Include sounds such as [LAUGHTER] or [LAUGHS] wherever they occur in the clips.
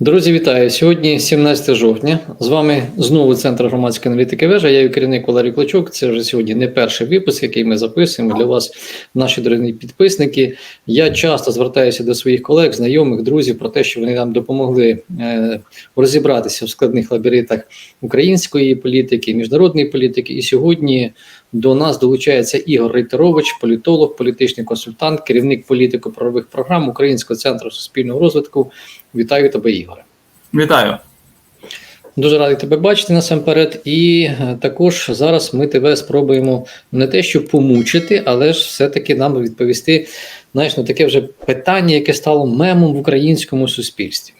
Друзі, вітаю! Сьогодні 17 жовтня. З вами знову Центр громадської аналітики вежа. Я є керівник Валерій Клочок. Це вже сьогодні не перший випуск, який ми записуємо для вас, наші дорогі підписники. Я часто звертаюся до своїх колег, знайомих, друзів про те, що вони нам допомогли е, розібратися в складних лабіринтах української політики, міжнародної політики. І сьогодні до нас долучається Ігор Рейтерович, політолог, політичний консультант, керівник політико-правових програм Українського центру суспільного розвитку. Вітаю тебе, Ігоре. Вітаю. Дуже радий тебе бачити насамперед. І е, також зараз ми тебе спробуємо не те, щоб помучити, але ж все-таки нам відповісти знаєш, на таке вже питання, яке стало мемом в українському суспільстві.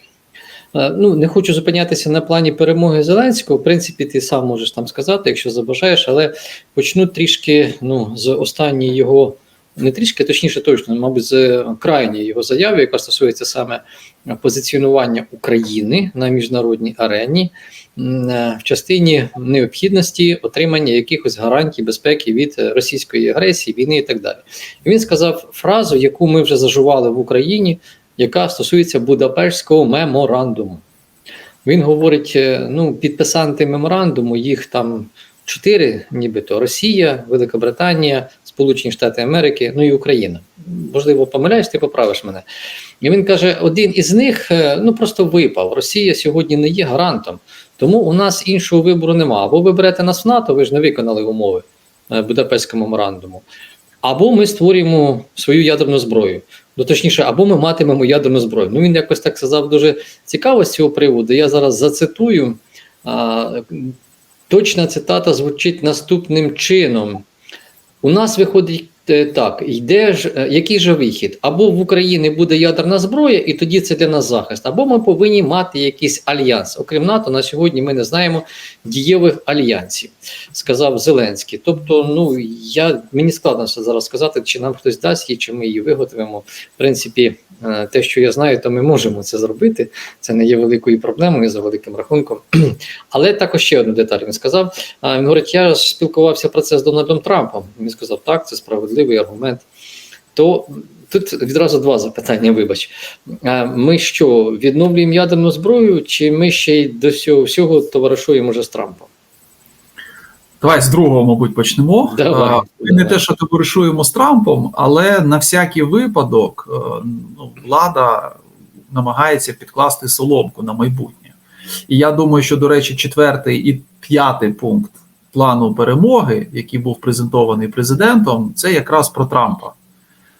Е, Ну, не хочу зупинятися на плані перемоги Зеленського. В принципі, ти сам можеш там сказати, якщо забажаєш, але почну трішки ну, з останньої його, не трішки, точніше, точно, мабуть, з крайньої його заяви, яка стосується саме позиціонування України на міжнародній арені е, в частині необхідності отримання якихось гарантій безпеки від російської агресії, війни і так далі. І він сказав фразу, яку ми вже зажували в Україні, яка стосується Будапештського меморандуму. Він говорить: е, ну, підписанти меморандуму, їх там чотири, нібито Росія, Велика Британія, Сполучені Штати Америки, ну і Україна. Можливо, помиляюсь, ти поправиш мене. І він каже: один із них е, ну просто випав. Росія сьогодні не є гарантом, тому у нас іншого вибору нема. Або ви берете нас в НАТО, ви ж не виконали умови е, Будапештського меморандуму, або ми створюємо свою ядерну зброю. Ну, точніше, або ми матимемо ядерну зброю. Ну він якось так сказав дуже цікаво з цього приводу. Я зараз зацитую. А, точна цитата звучить наступним чином: у нас виходить е, так: йде ж е, який же вихід? Або в Україні буде ядерна зброя, і тоді це для нас захист, або ми повинні мати якийсь альянс. Окрім НАТО, на сьогодні ми не знаємо дієвих альянсів, сказав Зеленський. Тобто, ну я мені складно це зараз сказати, чи нам хтось дасть її, чи ми її виготовимо. В принципі, те, що я знаю, то ми можемо це зробити. Це не є великою проблемою за великим рахунком. [CLEARS THROAT] Але також ще одну деталь він сказав. Він говорить: я спілкувався про це з Дональдом Трампом. Він сказав, так, це справедливий аргумент. То тут відразу два запитання. Вибач, ми що відновлюємо ядерну зброю, чи ми ще й до всього всього товаришуємо вже з Трампом? Давай з другого, мабуть, почнемо. Давай, Ми не те, що товаришуємо з Трампом, але на всякий випадок е, ну, влада намагається підкласти соломку на майбутнє. І я думаю, що, до речі, четвертий і п'ятий пункт плану перемоги, який був презентований президентом, це якраз про Трампа.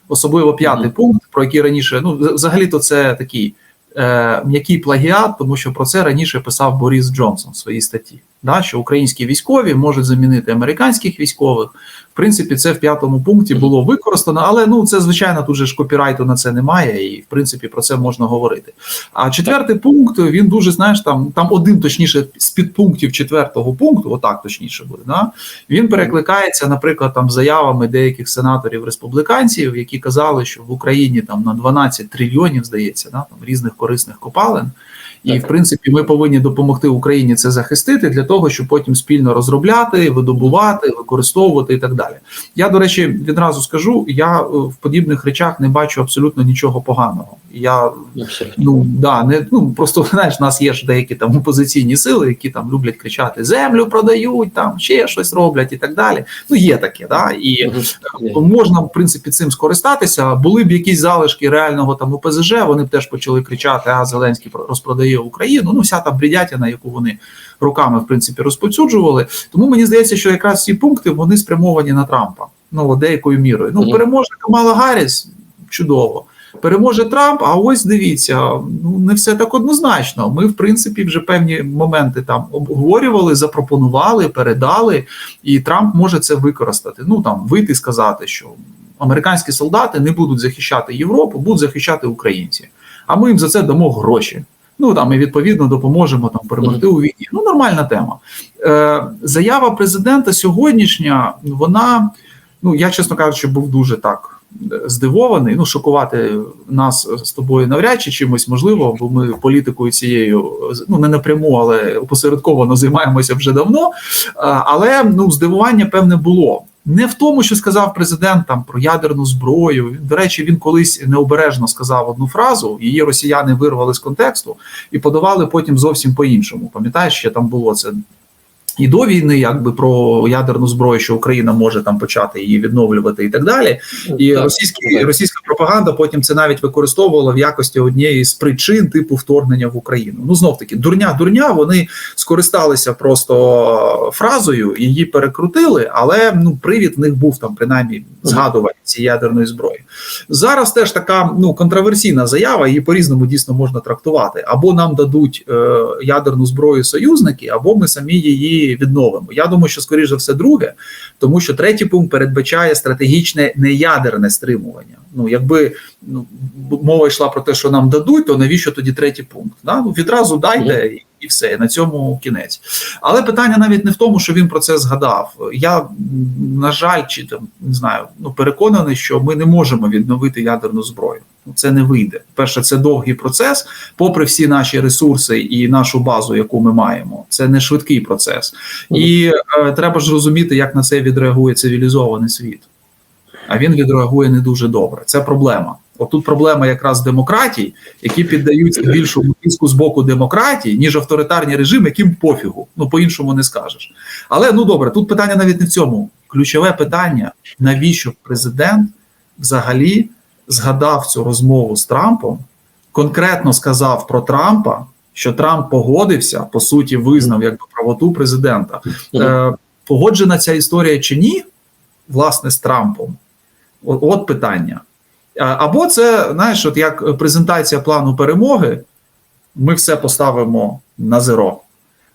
Особливо п'ятий Мгм. пункт, про який раніше, ну, взагалі-то це такий е, м'який плагіат, тому що про це раніше писав Борис Джонсон в своїй статті. Да, що українські військові можуть замінити американських військових. В принципі, це в п'ятому пункті було використано, але ну це звичайно тут же ж копірайту на це немає, і в принципі про це можна говорити. А четвертий пункт він дуже знаєш, там там один точніше з підпунктів четвертого пункту, отак точніше буде. Да? Він перекликається, наприклад, там заявами деяких сенаторів республіканців, які казали, що в Україні там на 12 трильйонів здається, да, там різних корисних копалин. І в принципі, ми повинні допомогти Україні це захистити для того, щоб потім спільно розробляти, видобувати, використовувати і так далі. Я до речі, відразу скажу: я е, в подібних речах не бачу абсолютно нічого поганого. Я ну да не ну просто [LAUGHS] знаєш, у нас є ж деякі там опозиційні сили, які там люблять кричати: землю продають, там ще щось роблять і так далі. Ну є таке, да і Мгм. Можна в принципі цим скористатися. Були б якісь залишки реального там ОПЗЖ, вони б теж почали кричати: а Зеленський про- розпродає Україну. Ну, вся та бредятина, яку вони роками в принципі розповсюджували. Тому мені здається, що якраз ці пункти вони спрямовані на Трампа. Ну деякою мірою. Ну переможе Камала Гарріс, чудово. Переможе Трамп, а ось дивіться, ну не все так однозначно. Ми, в принципі, вже певні моменти там обговорювали, запропонували, передали, і Трамп може це використати. Ну там вийти і сказати, що американські солдати не будуть захищати Європу, будуть захищати українці. А ми їм за це дамо гроші. Ну там і відповідно допоможемо там перемогти у війні. Ну нормальна тема. Е, Заява президента сьогоднішня, вона ну я чесно кажучи, був дуже так е, здивований. Ну, шокувати нас з тобою навряд чи чимось можливо, бо ми політикою цією ну не напряму, але опосередковано займаємося вже давно. Е, Але ну здивування певне було. Не в тому, що сказав президент там про ядерну зброю. До речі, він колись необережно сказав одну фразу, її росіяни вирвали з контексту і подавали потім зовсім по-іншому. Пам'ятаєш, що там було це і до війни, якби про ядерну зброю, що Україна може там почати її відновлювати і так далі. І російські, російська пропаганда потім це навіть використовувала в якості однієї з причин типу вторгнення в Україну. Ну знов таки, дурня, дурня. Вони скористалися просто фразою, її перекрутили, але ну привід в них був там принаймні згадування цієї ядерної зброї. Зараз теж така ну контроверсійна заява, її по-різному дійсно можна трактувати. Або нам дадуть е, ядерну зброю союзники, або ми самі її відновимо. Я думаю, що скоріш за все друге, тому що третій пункт передбачає стратегічне неядерне стримування. Ну, якби ну, мова йшла про те, що нам дадуть, то навіщо тоді третій пункт? Да? Ну, відразу дайте і, все, на цьому кінець. Але питання навіть не в тому, що він про це згадав. Я, на жаль, чи там не знаю, ну переконаний, що ми не можемо відновити ядерну зброю. Ну, Це не вийде. Перше, це довгий процес, попри всі наші ресурси і нашу базу, яку ми маємо. Це не швидкий процес. І е, треба ж розуміти, як на це відреагує цивілізований світ. А він відреагує не дуже добре. Це проблема. Отут проблема якраз демократій, які піддаються більшому тиску з боку демократії, ніж авторитарні режими, яким пофігу. Ну по-іншому не скажеш. Але ну добре, тут питання навіть не в цьому. Ключове питання: навіщо президент взагалі згадав цю розмову з Трампом, конкретно сказав про Трампа, що Трамп погодився, по суті, визнав якби правоту президента. Е, погоджена ця історія чи ні, власне, з Трампом? От, от питання. Або це, знаєш, от як презентація плану перемоги, ми все поставимо на зеро.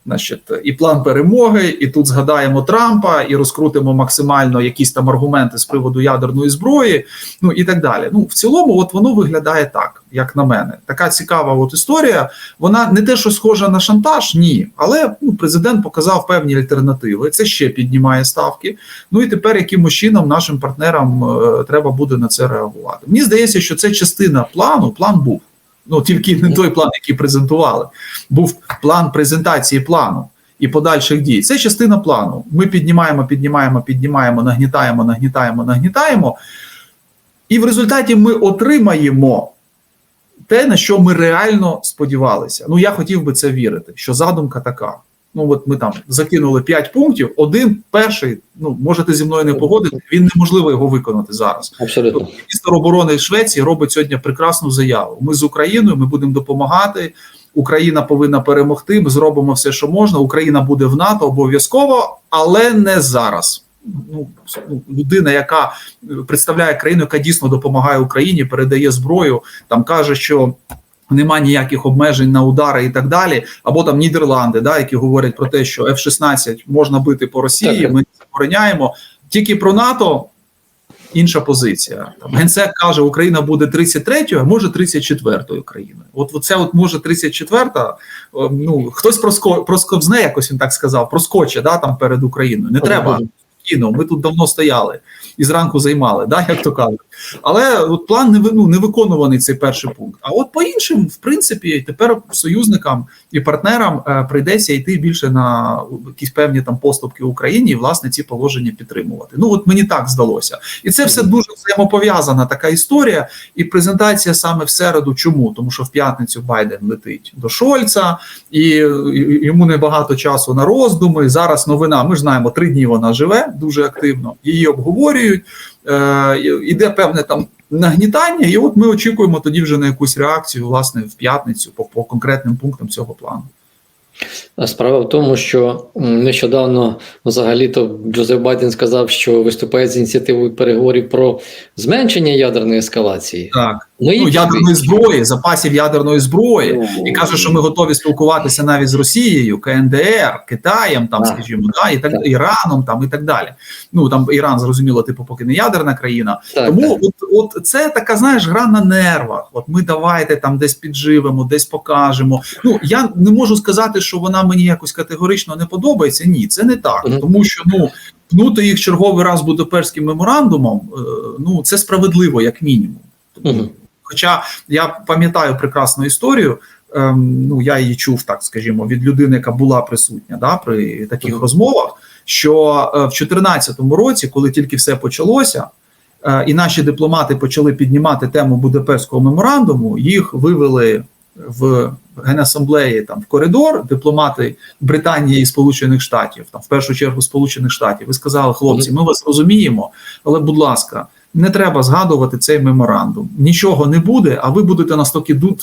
Значить, і план перемоги, і тут згадаємо Трампа, і розкрутимо максимально якісь там аргументи з приводу ядерної зброї, ну і так далі. Ну, в цілому, от воно виглядає так, як на мене. Така цікава от історія. Вона не те, що схожа на шантаж, ні. Але ну, президент показав певні альтернативи. Це ще піднімає ставки. Ну і тепер якимось чином нашим партнерам е, треба буде на це реагувати. Мені здається, що це частина плану. План був. Ну тільки не той план, який презентували. Був план презентації плану і подальших дій. Це частина плану. Ми піднімаємо, піднімаємо, піднімаємо, нагнітаємо, нагнітаємо, нагнітаємо. І в результаті ми отримаємо те, на що ми реально сподівалися. Ну, я хотів би це вірити, що задумка така. Ну, от ми там закинули 5 пунктів. Один перший, ну можете зі мною не погодити, він неможливо його виконати зараз. Абсолютно. Міністр оборони Швеції робить сьогодні прекрасну заяву. Ми з Україною, ми будемо допомагати. Україна повинна перемогти. Ми зробимо все, що можна. Україна буде в НАТО обов'язково, але не зараз. Ну, людина, яка представляє країну, яка дійсно допомагає Україні, передає зброю, там каже, що нема ніяких обмежень на удари і так далі. Або там Нідерланди, да, які говорять про те, що F-16 можна бити по Росії. Так. Ми забороняємо. Тільки про НАТО інша позиція. Там генсек каже, Україна буде 33-ю, а може 34-ю країною. От це от може 34-та, Ну хтось проско, просковзне, якось він так сказав, проскоче да, там перед Україною. Не треба. Спокійно, ми тут давно стояли і зранку займали, да, як то кажуть. Але от план не ну, не виконуваний цей перший пункт. А от по іншим, в принципі, тепер союзникам і партнерам е, прийдеться йти більше на якісь певні там поступки Україні і власне ці положення підтримувати. Ну от мені так здалося, і це все дуже взаємопов'язана така історія. І презентація саме в середу. Чому? Тому що в п'ятницю Байден летить до Шольца, і- йому небагато часу на роздуми. Зараз новина. Ми ж знаємо, три дні вона живе дуже активно. Її обговорюють. Е, іде певне там нагнітання, і от ми очікуємо тоді вже на якусь реакцію, власне, в п'ятницю по, по конкретним пунктам цього плану. Справа в тому, що нещодавно взагалі-то Джозеф Байден сказав, що виступає з ініціативою переговорів про зменшення ядерної ескалації. Так, Ми ну ядерної зброї, запасів ядерної зброї. І каже, що ми готові спілкуватися навіть з Росією, КНДР, Китаєм, там, скажімо, да, і так. Іраном, там і так далі. Ну там Іран зрозуміло, типу, поки не ядерна країна. Так, Тому так. от, от це така, знаєш, гра на нервах. От ми давайте там десь підживемо, десь покажемо. Ну я не можу сказати, що вона мені якось категорично не подобається. Ні, це не так, Мгм. тому що ну пнути їх черговий раз Будапештським меморандумом. е, Ну це справедливо, як мінімум. Хоча я пам'ятаю прекрасну історію. Ем, ну я її чув, так скажімо, від людини, яка була присутня да, при таких Мгм. розмовах. що е, в 2014 році, коли тільки все почалося, е, і наші дипломати почали піднімати тему Будапештського меморандуму, їх вивели в генасамблеї там в коридор дипломати Британії і Сполучених Штатів, там в першу чергу Сполучених Штатів, і сказали: хлопці, ми вас розуміємо, але будь ласка. Не треба згадувати цей меморандум. Нічого не буде, а ви будете нас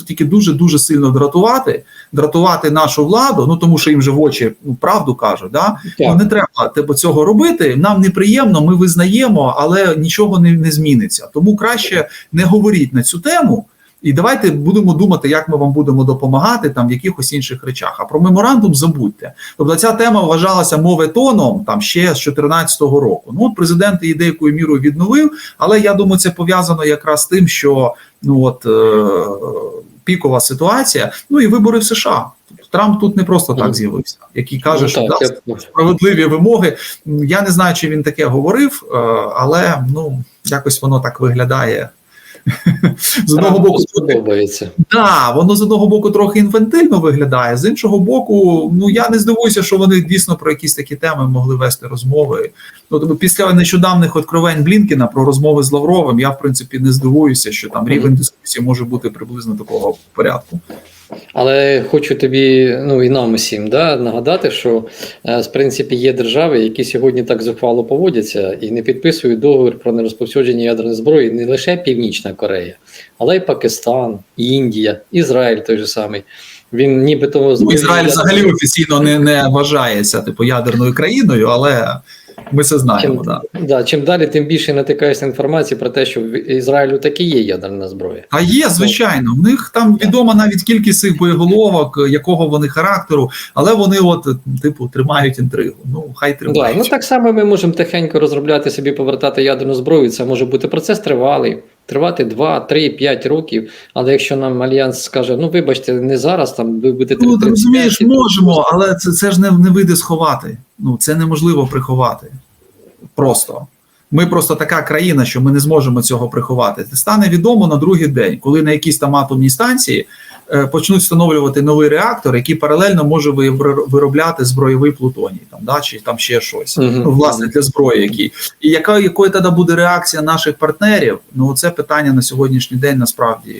тільки дуже дуже сильно дратувати, дратувати нашу владу. Ну тому що їм же в очі ну, правду кажуть. Да? Ну, не треба типу, цього робити. Нам неприємно, ми визнаємо, але нічого не, не зміниться. Тому краще не говоріть на цю тему. І давайте будемо думати, як ми вам будемо допомагати там в якихось інших речах. А про меморандум забудьте. Тобто ця тема вважалася мовитоном там ще з 2014 року. Ну от президент її деякою мірою відновив, але я думаю, це пов'язано якраз з тим, що ну от е- пікова ситуація. Ну і вибори в США. Тобто Трамп тут не просто так з'явився, який каже, Ну, що да, я- справедливі вимоги. Я не знаю, чи він таке говорив, е, але ну якось воно так виглядає. З одного боку, сподобається. да, воно з одного боку трохи інфантильно виглядає, з іншого боку, ну я не здивуюся, що вони дійсно про якісь такі теми могли вести розмови. Ну, тобто, після нещодавних откровень Блінкіна про розмови з Лавровим, я в принципі не здивуюся, що там рівень дискусії може бути приблизно такого порядку. Але хочу тобі, ну і нам усім, да, нагадати, що е, в принципі є держави, які сьогодні так зухвало поводяться і не підписують договір про нерозповсюдження ядерної зброї не лише Північна Корея, але й Пакистан, Індія, Ізраїль той же самий. Він нібито Ну, Ізраїль взагалі офіційно не, не вважається типу ядерною країною, але ми це знаємо. Чим, Да. да, чим далі, тим більше натикаєшся інформації про те, що в Ізраїлю таки є ядерна зброя. А є, звичайно, в них там відома навіть кількість цих боєголовок, якого вони характеру, але вони, от, типу, тримають інтригу. Ну, хай Да, ну так само ми можемо тихенько розробляти собі, повертати ядерну зброю. Це може бути процес тривалий, тривати 2, 3, 5 років. Але якщо нам альянс скаже, ну вибачте, не зараз, там ви будете Ну, ти розумієш, можемо, але це, це ж не, не вийде сховати. Ну, це неможливо приховати. Просто. Ми просто така країна, що ми не зможемо цього приховати. Це стане відомо на другий день, коли на якійсь там атомній станції почнуть встановлювати новий реактор, який паралельно може виробляти збройовий плутоній, там, да, чи там ще щось. Ну, власне, для зброї, які. І яка, якою тоді буде реакція наших партнерів? Ну, це питання на сьогоднішній день насправді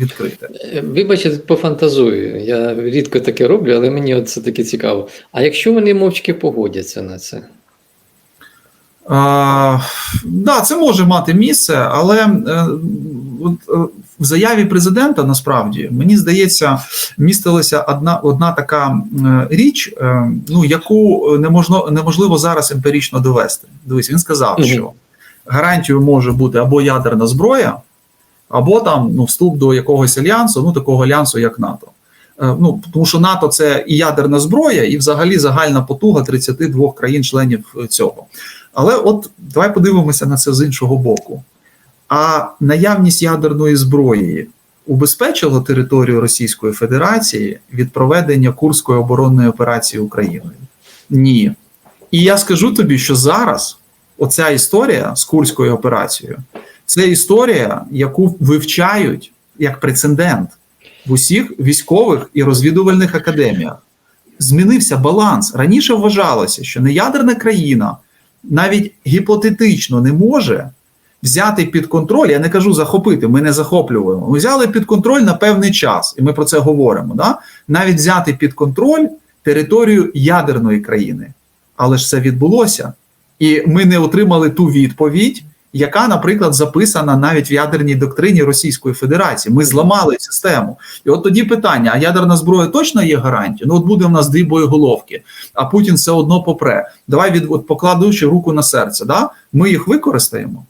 відкрите. Е, Вибачте, пофантазую. Я рідко таке роблю, але мені це таки цікаво. А якщо вони мовчки погодяться на це? А, да, це може мати місце, але е, от, е, в заяві президента насправді мені здається, містилася одна, одна така е, річ, е, ну яку неможно, неможливо зараз емпірично довести. Дивись, він сказав, Мгм. що гарантією може бути або ядерна зброя, або там ну, вступ до якогось альянсу, ну такого альянсу, як НАТО. Е, Ну, тому що НАТО це і ядерна зброя, і взагалі загальна потуга 32 країн-членів е, цього. Але от давай подивимося на це з іншого боку. А наявність ядерної зброї убезпечила територію Російської Федерації від проведення Курської оборонної операції Україною? Ні. І я скажу тобі, що зараз оця історія з Курською операцією це історія, яку вивчають як прецедент в усіх військових і розвідувальних академіях. Змінився баланс. Раніше вважалося, що неядерна країна навіть гіпотетично не може взяти під контроль. Я не кажу захопити, ми не захоплюємо. Ми взяли під контроль на певний час, і ми про це говоримо. Да? Навіть взяти під контроль територію ядерної країни. Але ж це відбулося. І ми не отримали ту відповідь, яка, наприклад, записана навіть в ядерній доктрині Російської Федерації. Ми зламали систему. І от тоді питання: а ядерна зброя точно є гарантією? Ну, от буде в нас дві боєголовки, а Путін все одно попре. Давай від от покладучи руку на серце, да? ми їх використаємо.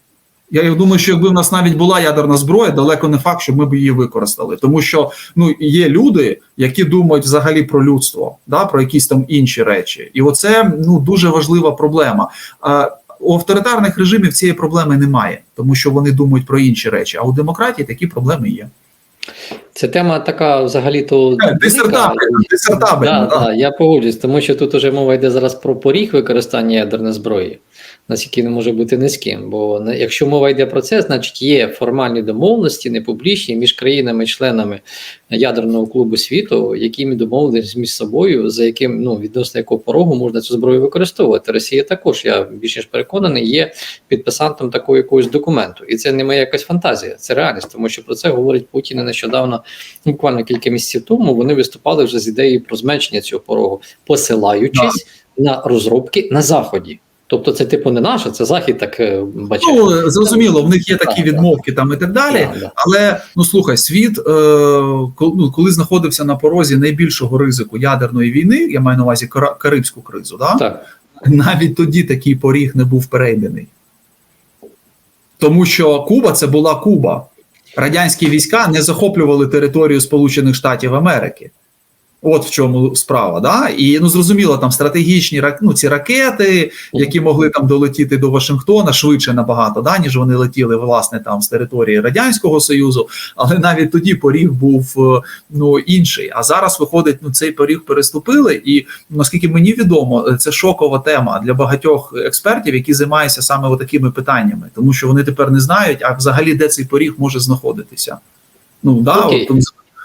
Я думаю, що якби в нас навіть була ядерна зброя, далеко не факт, що ми б її використали. Тому що ну є люди, які думають взагалі про людство, да, про якісь там інші речі, і оце ну дуже важлива проблема. А у авторитарних режимів цієї проблеми немає, тому що вони думають про інші речі. А у демократії такі проблеми є. Це тема така взагалі-то Е, Дисертабельна, дисертабельна. Да, да. да, я погоджуюсь, тому що тут уже мова йде зараз про поріг використання ядерної зброї. Наскільки не може бути низьким. Бо якщо мова йде про це, значить є формальні домовленості, не публічні між країнами-членами ядерного клубу світу, які ми домовились між собою, за яким ну відносно якого порогу можна цю зброю використовувати. Росія також, я більш ніж переконаний, є підписантом такого якогось документу, і це не моя якась фантазія, це реальність, тому що про це говорить Путін нещодавно, буквально кілька місяців тому. Вони виступали вже з ідеєю про зменшення цього порогу, посилаючись на розробки на заході. Тобто, це типу не наше, це захід так е, бачить. Ну зрозуміло, в них є такі Так, відмовки там і так далі. Да, да. Але ну слухай, світ, е, коли, ну, знаходився на порозі найбільшого ризику ядерної війни, я маю на увазі Карибську кризу, да? Так. навіть тоді такий поріг не був перейдений. Тому що Куба це була Куба. Радянські війська не захоплювали територію Сполучених Штатів Америки. От в чому справа. Да? І ну зрозуміло, там стратегічні ну, ці ракети, які могли там долетіти до Вашингтона швидше набагато, да, ніж вони летіли власне там з території Радянського Союзу. Але навіть тоді поріг був е, ну інший. А зараз виходить, ну цей поріг переступили. І наскільки мені відомо, е, це шокова тема для багатьох експертів, які займаються саме такими питаннями, тому що вони тепер не знають, а взагалі де цей поріг може знаходитися. Ну да, Окей. от,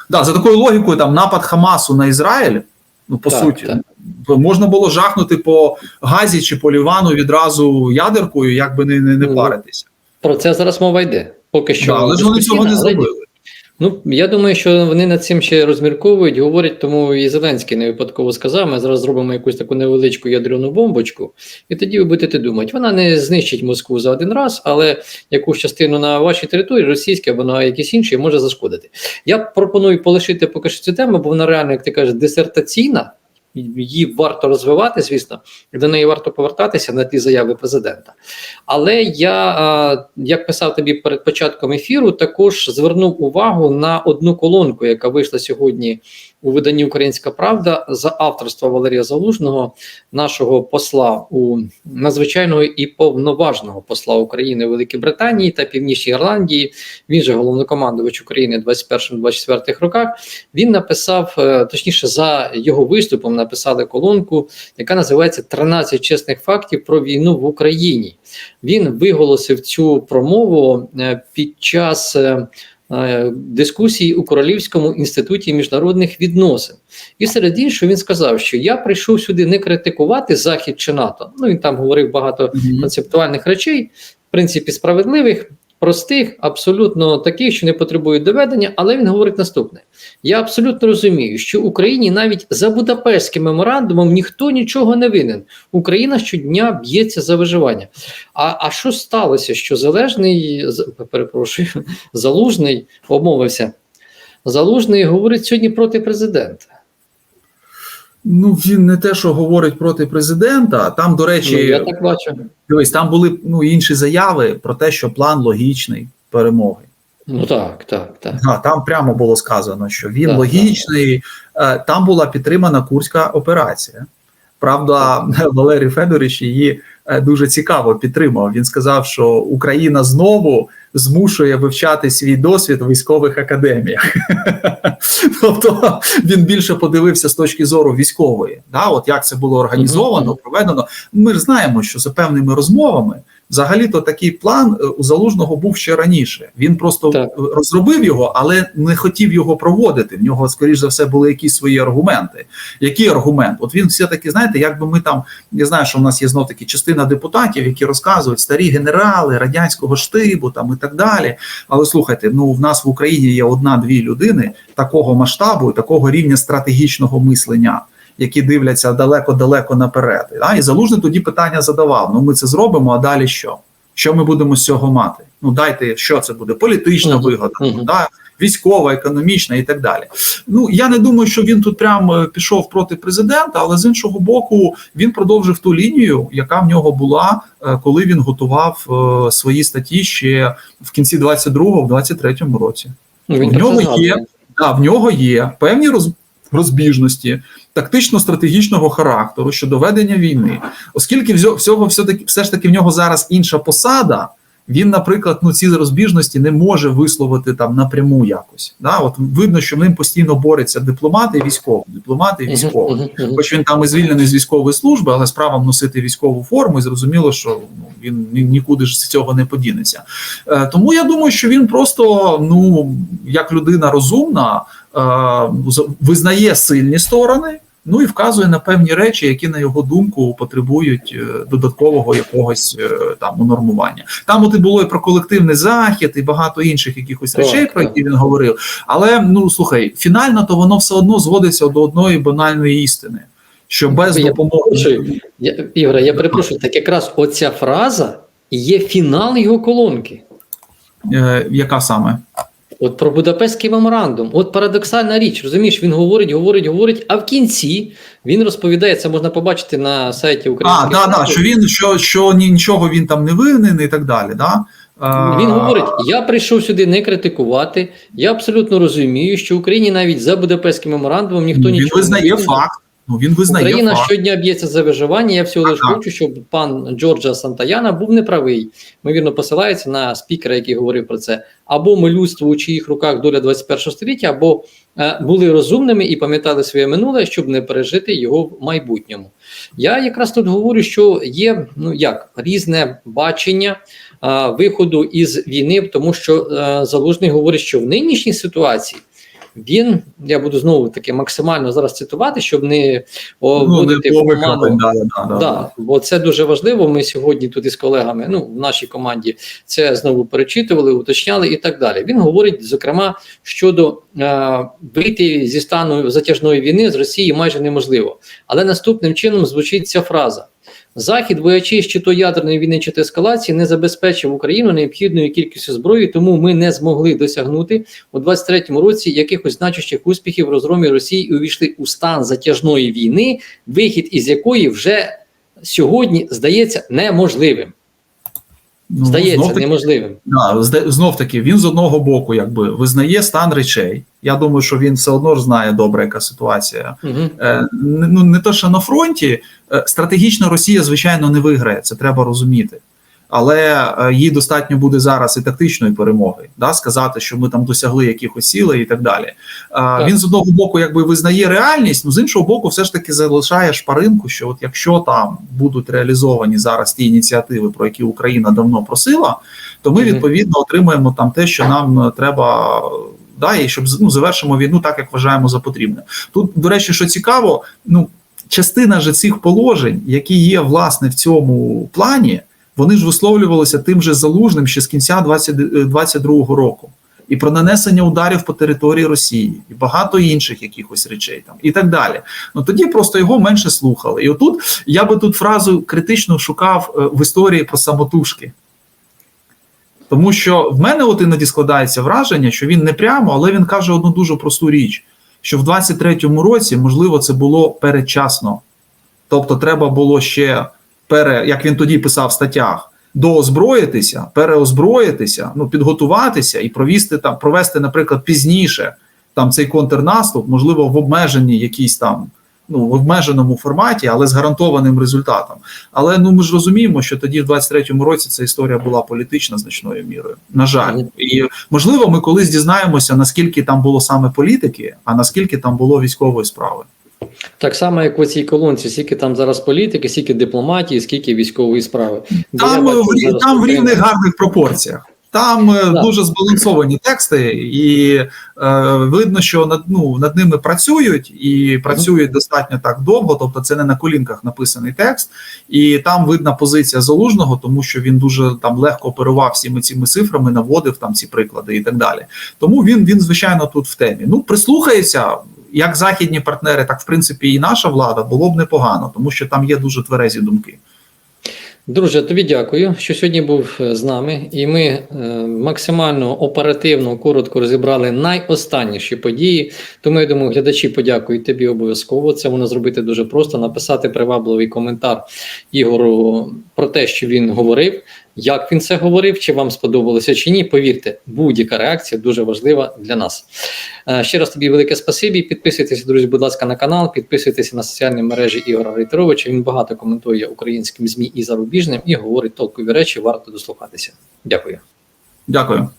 да, за такою логікою, там напад Хамасу на Ізраїль. Ну, по Так, суті, так. можна було жахнути по газі чи по Лівану відразу ядеркою, як би не, не, не Ну, паритися. Про це зараз мова йде. Поки що Да, але ж вони цього не зробили. Ну я думаю, що вони над цим ще розмірковують, говорять, тому і Зеленський не випадково сказав. Ми зараз зробимо якусь таку невеличку ядерну бомбочку, і тоді ви будете думати, вона не знищить Москву за один раз, але якусь частину на вашій території, російській або на якісь інші, може зашкодити. Я пропоную полишити поки що цю тему, бо вона реально, як ти кажеш, дисертаційна. Її варто розвивати, звісно, до неї варто повертатися на ті заяви президента. Але я, як писав тобі перед початком ефіру, також звернув увагу на одну колонку, яка вийшла сьогодні у виданні Українська Правда за авторства Валерія Залужного, нашого посла у надзвичайного і повноважного посла України у Великій Британії та Північній Ірландії. Він же головнокомандувач України в 21-24 роках. Він написав, е, точніше, за його виступом написали колонку, яка називається «13 чесних фактів про війну в Україні. Він виголосив цю промову е, під час е, дискусії у Королівському інституті міжнародних відносин. І серед іншого він сказав, що я прийшов сюди не критикувати Захід чи НАТО. Ну він там говорив багато концептуальних речей, в принципі, справедливих, простих, абсолютно таких, що не потребують доведення. Але він говорить наступне: я абсолютно розумію, що Україні навіть за Будапештським меморандумом ніхто нічого не винен. Україна щодня б'ється за виживання. А, а що сталося? Що залежний перепрошую, [LAUGHS] залужний обмовився. Залужний говорить сьогодні проти президента. Ну він не те, що говорить проти президента. Там, до речі, Ну, я так бачу. дивись, там були ну інші заяви про те, що план логічний перемоги. Ну так, так, так. Да, там прямо було сказано, що він Так, логічний. Е, Там була підтримана курська операція. Правда, [LAUGHS] Валерій Федорович її е, дуже цікаво підтримав. Він сказав, що Україна знову змушує вивчати свій досвід в військових академіях. [LAUGHS] Тобто він більше подивився з точки зору військової. Да, от як це було організовано, проведено. Ми ж знаємо, що за певними розмовами взагалі-то такий план е, у залужного був ще раніше. Він просто Так. розробив його, але не хотів його проводити. В нього, скоріш за все, були якісь свої аргументи. Який аргумент? От він все таки, знаєте, якби ми там я знаю, що в нас є знов таки частина депутатів, які розказують старі генерали радянського штибу там і так далі. Але слухайте, ну в нас в Україні є одна-дві людини такого масштабу, такого рівня стратегічного мислення. Які дивляться далеко-далеко наперед. Да? І залужний тоді питання задавав: ну ми це зробимо, а далі що? Що ми будемо з цього мати? Ну дайте, що це буде? Політична вигода, Мгм. да? військова, економічна і так далі. Ну я не думаю, що він тут прям е, пішов проти президента, але з іншого боку, він продовжив ту лінію, яка в нього була, е, коли він готував е, свої статті ще в кінці 22-го, в 23-му році. Ну, він В нього є Да, в нього є певні роз, розбіжності тактично-стратегічного характеру щодо ведення війни, оскільки всього все таки все ж таки в нього зараз інша посада, Він, наприклад, ну ці розбіжності не може висловити там напряму якось. Да? От видно, що ним постійно бореться дипломати і військові, дипломати і військові. Хоч він там і звільнений з військової служби, але з правом носити військову форму, і зрозуміло, що ну, він нікуди ж з цього не подінеться. Е, тому я думаю, що він просто, ну як людина розумна, е, визнає сильні сторони. Ну і вказує на певні речі, які на його думку потребують е, додаткового якогось е, там унормування. Там от і було і про колективний захід, і багато інших якихось Так, речей, про які він говорив. Але ну слухай, фінально то воно все одно зводиться до одної банальної істини, що без Я допомоги. Я, Ігоре, я перепрошую, так якраз оця фраза є фінал його колонки. Е, яка саме От про Будапештський меморандум. От парадоксальна річ, розумієш, він говорить, говорить, говорить, а в кінці він розповідає, це можна побачити на сайті а, Української да, да, що він що, що нічого він там не винен і так далі. Да? Він говорить: я прийшов сюди не критикувати. Я абсолютно розумію, що Україні навіть за Будапештським меморандумом ніхто він нічого визнає не винен. факт. Ну він визнає Україна факт. щодня б'ється за виживання. Я всього лише хочу, щоб пан Джорджа Сантаяна був неправий. Ймовірно, посилається на спікера, який говорив про це. Або ми людство, у чиїх руках доля 21 століття, або е, були розумними і пам'ятали своє минуле, щоб не пережити його в майбутньому. Я якраз тут говорю, що є ну як різне бачення е, виходу із війни, тому що е, залужний говорить, що в нинішній ситуації. Він, я буду знову таки максимально зараз цитувати, щоб не Ну, вводити помикати, оману. да, да, да, Да, бо це дуже важливо. Ми сьогодні тут із колегами, ну в нашій команді, це знову перечитували, уточняли і так далі. Він говорить, зокрема, щодо е, вийти зі стану затяжної війни з Росії майже неможливо. Але наступним чином звучить ця фраза: Захід, боячись чи то ядерної війни, чи то ескалації, не забезпечив Україну необхідною кількістю зброї, тому ми не змогли досягнути у 23-му році якихось значущих успіхів в розгромі Росії і увійшли у стан затяжної війни, вихід із якої вже сьогодні здається неможливим. Ну, Здається, знов-таки, неможливим. Да, знов таки, він з одного боку якби визнає стан речей. Я думаю, що він все одно ж знає добре, яка ситуація. Угу. Е, ну не то, що на фронті е, стратегічно Росія, звичайно, не виграє. Це треба розуміти. Але е, їй достатньо буде зараз і тактичної перемоги, да, сказати, що ми там досягли якихось цілей і так далі. Е, Він з одного боку, якби визнає реальність, ну з іншого боку, все ж таки залишає шпаринку, що от якщо там будуть реалізовані зараз ті ініціативи, про які Україна давно просила, то ми відповідно отримаємо там те, що нам е, треба. Да, і щоб ну, завершимо війну так, як вважаємо за потрібне. Тут, до речі, що цікаво, ну частина же цих положень, які є власне в цьому плані, вони ж висловлювалися тим же залужним ще з кінця 2022 року. І про нанесення ударів по території Росії, і багато інших якихось речей там, і так далі. Ну тоді просто його менше слухали. І отут я би тут фразу критично шукав е, в історії про самотужки. Тому що в мене от іноді складається враження, що він не прямо, але він каже одну дуже просту річ: що в 23-му році, можливо, це було передчасно. Тобто, треба було ще пере, як він тоді писав в статтях, доозброїтися, переозброїтися, ну підготуватися і провести там, провести, наприклад, пізніше там цей контрнаступ, можливо, в обмеженні якійсь там. Ну, в обмеженому форматі, але з гарантованим результатом. Але ну ми ж розуміємо, що тоді, в 23-му році, ця історія була політична значною мірою. На жаль, і можливо, ми колись дізнаємося, наскільки там було саме політики, а наскільки там було військової справи. Так само, як у цій колонці, скільки там зараз політики, скільки дипломатії, скільки військової справи. Там, бачу в, рі- зараз там в рівних гарних пропорціях. Там е, Так. дуже збалансовані тексти, і е, видно, що над, ну, над ними працюють і працюють достатньо так довго. Тобто, це не на колінках написаний текст, і там видна позиція залужного, тому що він дуже там легко оперував всіми цими цифрами, наводив там ці приклади і так далі. Тому він, він звичайно тут в темі. Ну, прислухається. Як західні партнери, так в принципі і наша влада було б непогано, тому що там є дуже тверезі думки. Друже, тобі дякую, що сьогодні був е, з нами, і ми е, максимально оперативно, коротко розібрали найостанніші події. Тому я думаю, глядачі подякують тобі обов'язково. Це можна зробити дуже просто: написати привабливий коментар Ігору про те, що він говорив, як він це говорив, чи вам сподобалося чи ні. Повірте, будь-яка реакція дуже важлива для нас. Е, Ще раз тобі велике спасибі. Підписуйтесь, друзі, будь ласка, на канал, підписуйтесь на соціальні мережі Ігора Рейтеровича. Він багато коментує українським ЗМІ і зарубіжним і говорить толкові речі, варто дослухатися. Дякую. Дякую.